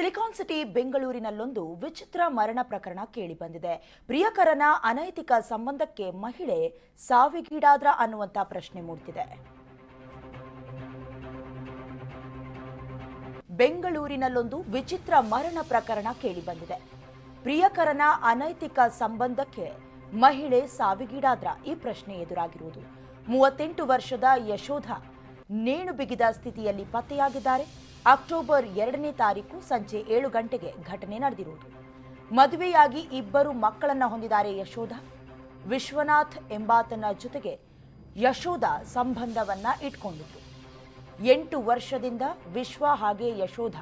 Silicon city ಬೆಂಗಳೂರಿನಲ್ಲೊಂದು ವಿಚಿತ್ರ ಮರಣ ಪ್ರಕರಣ ಕೇಳಿಬಂದಿದೆ. ಪ್ರಿಯಕರನ ಅನೈತಿಕ ಸಂಬಂಧಕ್ಕೆ ಮಹಿಳೆ ಸಾವಿಗೀಡಾದ್ರ ಅನ್ನುವಂತ ಪ್ರಶ್ನೆ ಮೂಡ್ತಿದೆ. ಬೆಂಗಳೂರಿನಲ್ಲೊಂದು ವಿಚಿತ್ರ ಮರಣ ಪ್ರಕರಣ ಕೇಳಿಬಂದಿದೆ. ಪ್ರಿಯಕರನ ಅನೈತಿಕ ಸಂಬಂಧಕ್ಕೆ ಮಹಿಳೆ ಸಾವಿಗೀಡಾದ್ರ ಈ ಪ್ರಶ್ನೆ ಎದುರಾಗಿರುವುದು. ಮೂವತ್ತೆಂಟು ವರ್ಷದ ಯಶೋಧ ನೇಣು ಬಿಗಿದ ಸ್ಥಿತಿಯಲ್ಲಿ ಪತ್ತೆಯಾಗಿದ್ದಾರೆ. ಅಕ್ಟೋಬರ್ ಎರಡನೇ ತಾರೀಕು ಸಂಜೆ ಏಳು ಗಂಟೆಗೆ ಘಟನೆ ನಡೆದಿರುವುದು. ಮದುವೆಯಾಗಿ ಇಬ್ಬರು ಮಕ್ಕಳನ್ನ ಹೊಂದಿದ್ದಾರೆ ಯಶೋಧ. ವಿಶ್ವನಾಥ್ ಎಂಬಾತನ ಜೊತೆಗೆ ಯಶೋಧ ಸಂಬಂಧವನ್ನ ಇಟ್ಕೊಂಡಿದ್ರು ಎಂಟು ವರ್ಷದಿಂದ ವಿಶ್ವ ಹಾಗೆ ಯಶೋಧ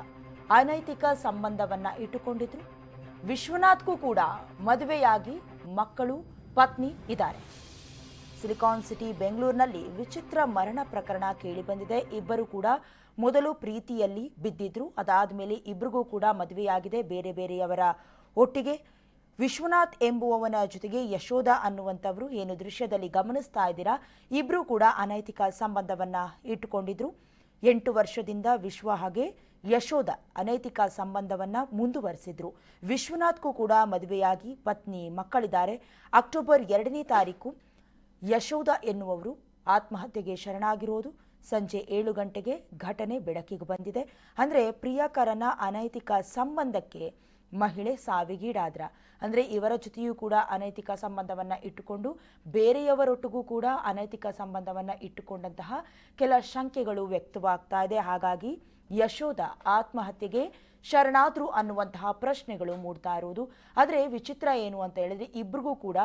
ಅನೈತಿಕ ಸಂಬಂಧವನ್ನ ಇಟ್ಟುಕೊಂಡಿದ್ರು. ವಿಶ್ವನಾಥ್ಗೂ ಕೂಡ ಮದುವೆಯಾಗಿ ಮಕ್ಕಳು, ಪತ್ನಿ ಇದ್ದಾರೆ. ಸಿಲಿಕಾನ್ ಸಿಟಿ ಬೆಂಗಳೂರಿನಲ್ಲಿ ವಿಚಿತ್ರ ಮರಣ ಪ್ರಕರಣ ಕೇಳಿಬಂದಿದೆ ಇಬ್ಬರು ಕೂಡ ಮೊದಲು ಪ್ರೀತಿಯಲ್ಲಿ ಬಿದ್ದಿದ್ರು. ಅದಾದ ಮೇಲೆ ಇಬ್ಬರಿಗೂ ಕೂಡ ಮದುವೆಯಾಗಿದೆ ಬೇರೆ ಬೇರೆಯವರ ಒಟ್ಟಿಗೆ. ವಿಶ್ವನಾಥ್ ಎಂಬುವವನ ಜೊತೆಗೆ ಯಶೋಧ ಅನ್ನುವಂಥವರು ಏನು ದೃಶ್ಯದಲ್ಲಿ ಗಮನಿಸ್ತಾ ಇದ್ದೀರಾ? ಇಬ್ಬರು ಕೂಡ ಅನೈತಿಕ ಸಂಬಂಧವನ್ನ ಇಟ್ಟುಕೊಂಡಿದ್ರು. ಎಂಟು ವರ್ಷದಿಂದ ವಿಶ್ವ ಹಾಗೆ ಯಶೋಧ ಅನೈತಿಕ ಸಂಬಂಧವನ್ನ ಮುಂದುವರೆಸಿದ್ರು. ವಿಶ್ವನಾಥ್ಗೂ ಕೂಡ ಮದುವೆಯಾಗಿ ಪತ್ನಿ ಮಕ್ಕಳಿದ್ದಾರೆ. ಅಕ್ಟೋಬರ್ ಎರಡನೇ ತಾರೀಕು ಯಶೋಧ ಎನ್ನುವವರು ಆತ್ಮಹತ್ಯೆಗೆ ಶರಣಾಗಿರೋದು. ಸಂಜೆ ಏಳು ಗಂಟೆಗೆ ಘಟನೆ ಬೆಳಕಿಗೆ ಬಂದಿದೆ. ಅಂದರೆ ಪ್ರಿಯಕರನ ಅನೈತಿಕ ಸಂಬಂಧಕ್ಕೆ ಮಹಿಳೆ ಸಾವಿಗೀಡಾದ್ರ. ಅಂದರೆ ಇವರ ಜೊತೆಯೂ ಕೂಡ ಅನೈತಿಕ ಸಂಬಂಧವನ್ನು ಇಟ್ಟುಕೊಂಡು, ಬೇರೆಯವರೊಟ್ಟಿಗೂ ಕೂಡ ಅನೈತಿಕ ಸಂಬಂಧವನ್ನು ಇಟ್ಟುಕೊಂಡಂತಹ ಕೆಲ ಶಂಕೆಗಳು ವ್ಯಕ್ತವಾಗ್ತಾ ಇದೆ. ಹಾಗಾಗಿ ಯಶೋಧ ಆತ್ಮಹತ್ಯೆಗೆ ಶರಣಾದ್ರು ಅನ್ನುವಂತಹ ಪ್ರಶ್ನೆಗಳು ಮೂಡ್ತಾ ಇರುವುದು. ಆದರೆ ವಿಚಿತ್ರ ಏನು ಅಂತ ಹೇಳಿದ್ರೆ ಇಬ್ರಿಗೂ ಕೂಡ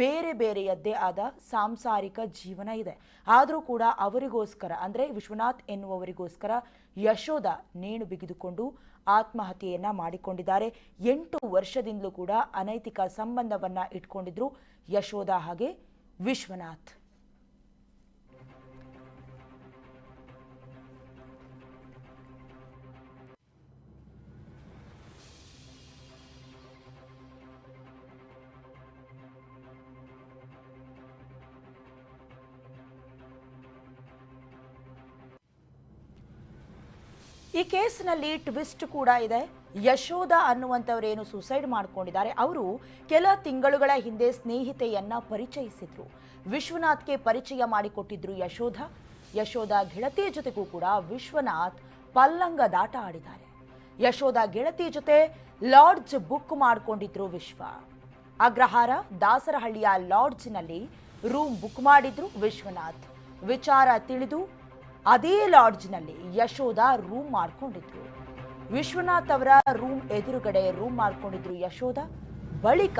ಬೇರೆ ಬೇರೆಯದ್ದೇ ಆದ ಸಾಂಸಾರಿಕ ಜೀವನ ಇದೆ. ಆದರೂ ಕೂಡ ಅವರಿಗೋಸ್ಕರ ಅಂದರೆ ವಿಶ್ವನಾಥ್ ಎನ್ನುವವರಿಗೋಸ್ಕರ ಯಶೋಧ ನೇಣು ಬಿಗಿದುಕೊಂಡು ಆತ್ಮಹತ್ಯೆಯನ್ನ ಮಾಡಿಕೊಂಡಿದ್ದಾರೆ. ಎಂಟು ವರ್ಷದಿಂದಲೂ ಕೂಡ ಅನೈತಿಕ ಸಂಬಂಧವನ್ನ ಇಟ್ಕೊಂಡಿದ್ರು ಯಶೋಧ ಹಾಗೆ ವಿಶ್ವನಾಥ್. ಈ ಕೇಸ್ನಲ್ಲಿ ಟ್ವಿಸ್ಟ್ ಕೂಡ ಇದೆ. ಯಶೋಧ ಅನ್ನುವಂಥವರೇನು ಸುಸೈಡ್ ಮಾಡ್ಕೊಂಡಿದ್ದಾರೆ. ಅವರು ಕೆಲ ತಿಂಗಳುಗಳ ಹಿಂದೆ ಸ್ನೇಹಿತೆಯನ್ನ ಪರಿಚಯಿಸಿದ್ರು. ವಿಶ್ವನಾಥ್ಗೆ ಪರಿಚಯ ಮಾಡಿಕೊಟ್ಟಿದ್ರು ಯಶೋಧ. ಯಶೋಧ ಗೆಳತಿ ಜೊತೆಗೂ ಕೂಡ ವಿಶ್ವನಾಥ್ ಪಲ್ಲಂಗ ದಾಟ ಆಡಿದ್ದಾರೆ. ಯಶೋಧ ಗೆಳತಿ ಜೊತೆ ಲಾಡ್ಜ್ ಬುಕ್ ಮಾಡಿಕೊಂಡಿದ್ರು ವಿಶ್ವ. ಅಗ್ರಹಾರ ದಾಸರಹಳ್ಳಿಯ ಲಾಡ್ಜ್ನಲ್ಲಿ ರೂಮ್ ಬುಕ್ ಮಾಡಿದ್ರು ವಿಶ್ವನಾಥ್. ವಿಚಾರ ತಿಳಿದು ಅದೇ ಲಾಡ್ಜ್ನಲ್ಲಿ ಯಶೋಧ ರೂಮ್ ಮಾಡ್ಕೊಂಡಿದ್ರು ವಿಶ್ವನಾಥ್ ಅವರ ರೂಮ್ ಎದುರುಗಡೆ ರೂಮ್ ಮಾಡ್ಕೊಂಡಿದ್ರು ಯಶೋಧ. ಬಳಿಕ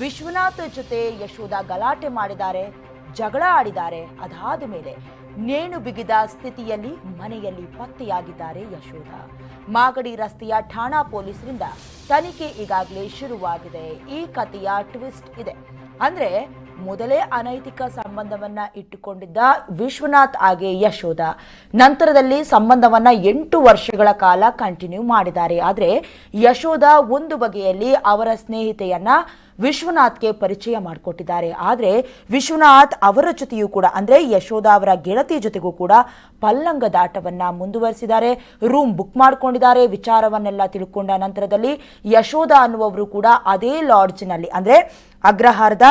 ವಿಶ್ವನಾಥ್ ಜೊತೆ ಯಶೋಧ ಗಲಾಟೆ ಮಾಡಿದ್ದಾರೆ, ಜಗಳ ಆಡಿದ್ದಾರೆ. ಅದಾದ ಮೇಲೆ ನೇಣು ಬಿಗಿದ ಸ್ಥಿತಿಯಲ್ಲಿ ಮನೆಯಲ್ಲಿ ಪತ್ತೆಯಾಗಿದ್ದಾರೆ ಯಶೋಧ. ಮಾಗಡಿ ರಸ್ತೆಯ ಠಾಣಾ ಪೊಲೀಸರಿಂದ ತನಿಖೆ ಈಗಾಗಲೇ ಶುರುವಾಗಿದೆ. ಈ ಕಥೆಯ ಟ್ವಿಸ್ಟ್ ಇದೆ. ಅಂದ್ರೆ ಮೊದಲೇ ಅನೈತಿಕ ಸಂಬಂಧವನ್ನ ಇಟ್ಟುಕೊಂಡಿದ್ದ ವಿಶ್ವನಾಥ್ ಹಾಗೆ ಯಶೋಧ. ನಂತರದಲ್ಲಿ ಸಂಬಂಧವನ್ನ ಎಂಟು ವರ್ಷಗಳ ಕಾಲ ಕಂಟಿನ್ಯೂ ಮಾಡಿದ್ದಾರೆ. ಆದರೆ ಯಶೋಧ ಒಂದು ಬಗೆಯಲ್ಲಿ ಅವರ ಸ್ನೇಹಿತೆಯನ್ನ ವಿಶ್ವನಾಥ್ಗೆ ಪರಿಚಯ ಮಾಡಿಕೊಟ್ಟಿದ್ದಾರೆ. ಆದರೆ ವಿಶ್ವನಾಥ್ ಅವರ ಜೊತೆಯೂ ಕೂಡ, ಅಂದ್ರೆ ಯಶೋಧ ಅವರ ಗೆಳತಿ ಜೊತೆಗೂ ಕೂಡ ಪಲ್ಲಂಗ ದಾಟವನ್ನ ಮುಂದುವರಿಸಿದ್ದಾರೆ. ರೂಮ್ ಬುಕ್ ಮಾಡ್ಕೊಂಡಿದ್ದಾರೆ. ವಿಚಾರವನ್ನೆಲ್ಲ ತಿಳ್ಕೊಂಡ ನಂತರದಲ್ಲಿ ಯಶೋಧ ಅನ್ನುವವರು ಕೂಡ ಅದೇ ಲಾಡ್ಜ್ನಲ್ಲಿ ಅಂದ್ರೆ ಅಗ್ರಹಾರದ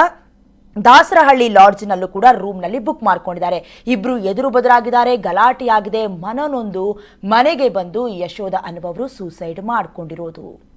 ದಾಸರಹಳ್ಳಿ ಲಾಡ್ಜ್ನಲ್ಲೂ ಕೂಡ ರೂಮ್ನಲ್ಲಿ ಬುಕ್ ಮಾಡ್ಕೊಂಡಿದ್ದಾರೆ. ಇಬ್ಬರು ಎದುರು ಬದಲಾಗಿದ್ದಾರೆ, ಗಲಾಟೆಯಾಗಿದೆ. ಮನನೊಂದು ಮನೆಗೆ ಬಂದು ಯಶೋಧ ಅನ್ನುವವರು ಸೂಸೈಡ್ ಮಾಡಿಕೊಂಡಿರೋದು.